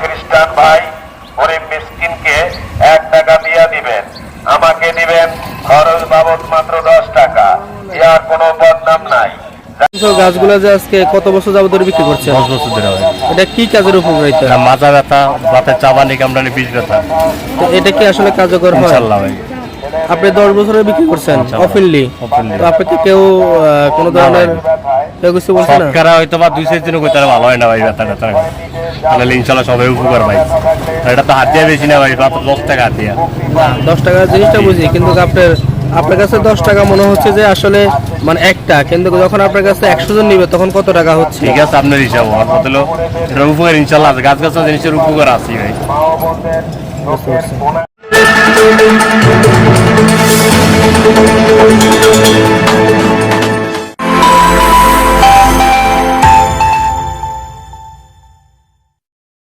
খ্রিস্টান ভাই গরিব মিসকিনকে এক টাকা দিয়ে দিবেন। আমাকে দিবেন খরচ বাবদ মাত্র দশ টাকা। ইয়ার কোনো বদনাম নাই। গাছগুলো যে আজকে কত বছর যাবত ধরে বিক্রি করছেন? দশ বছর ধরে এটা কি কাজের উপকারিতা? এটা মাজা ব্যথা বাতের চাবানি কামড়ানি ব্যথা। তো এটা কি আসলে কার্যকর হয়? ভাই। আপনি দশ বছরে বিক্রি করছেন। অফিনলি তো আপনাকে কেউ কোনো ধরনের কিছু বলছে না? শতকরা হয়তো বা দুই ভালো হয় না ভাই ব্যথা ব্যথা তাহলে সবাই উপকার ভাই এটা তো হাত দিয়ে বেশি না ভাই মাত্র দশ টাকা হাত দিয়া দশ জিনিসটা বুঝি কিন্তু আপনার আপনার কাছে দশ টাকা মনে হচ্ছে যে আসলে মানে একটা কিন্তু যখন আপনার কাছে একশো জন নিবে তখন কত টাকা হচ্ছে? ঠিক আছে আপনার হিসাব আমার কথা হলো উপকার ইনশাল্লাহ আছে গাছ গাছ জিনিসের উপকার আছে ভাই।